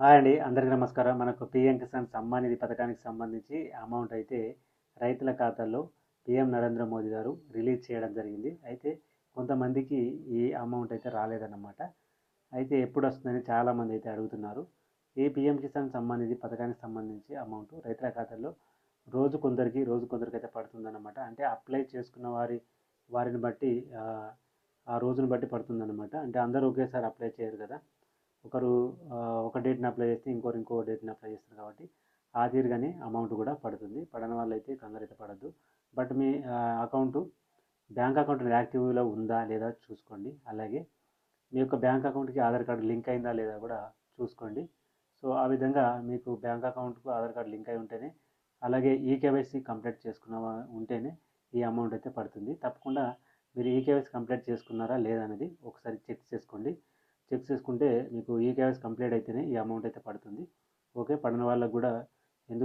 Hi అండి అందరికీ నమస్కారం. మనకు పిఎం కిసాన్ సమ్మాన్ నిధి పథకానికి సంబంధించి అమౌంట్ అయితే రైతుల ఖాతాల్లో పిఎం నరేంద్ర మోదీ గారు రిలీజ్ చేయడం జరిగింది. అయితే కొంతమందికి ఈ అమౌంట్ అయితే రాలేదన్నమాట. అయితే ఎప్పుడు వస్తుందని చాలామంది అయితే అడుగుతున్నారు. ఈ పిఎం కిసాన్ సమ్మాన్ నిధి పథకానికి సంబంధించి అమౌంట్ రైతుల ఖాతాల్లో రోజు కొందరికి రోజు కొందరికి అయితే పడుతుందన్నమాట. అంటే అప్లై చేసుకున్న వారి వారిని బట్టి ఆ, ఆ రోజును బట్టి పడుతుందన్నమాట. అంటే అందరూ ఒకేసారి అప్లై చేయరు కదా. ఒకరు ఒక డేట్ని అప్లై చేస్తే ఇంకోరు ఇంకో డేట్ని అప్లై చేస్తారు కాబట్టి ఆ తీరుగానే అమౌంట్ కూడా పడుతుంది. పడని వాళ్ళైతే కంగారు అయితే పడద్దు. బట్ మీ అకౌంట్ బ్యాంక్ అకౌంట్ యాక్టివ్లో ఉందా లేదా చూసుకోండి. అలాగే మీ యొక్క బ్యాంక్ అకౌంట్కి ఆధార్ కార్డు లింక్ అయిందా లేదా కూడా చూసుకోండి. సో ఆ విధంగా మీకు బ్యాంక్ అకౌంట్కు ఆధార్ కార్డు లింక్ అయి ఉంటేనే అలాగే ఈకేవైసీ కంప్లీట్ చేసుకున్న ఉంటేనే ఈ అమౌంట్ అయితే పడుతుంది. తప్పకుండా మీరు ఈకేవైసీ కంప్లీట్ చేసుకున్నారా లేదా అనేది ఒకసారి చెక్ చేసుకోండి. చెక్ చేసుకుంటే మీకు ఈ ఈకేవైసీ కంప్లీట్ అయితేనే ఈ అమౌంట్ అయితే పడుతుంది. ఓకే పడిన వాళ్ళకు కూడా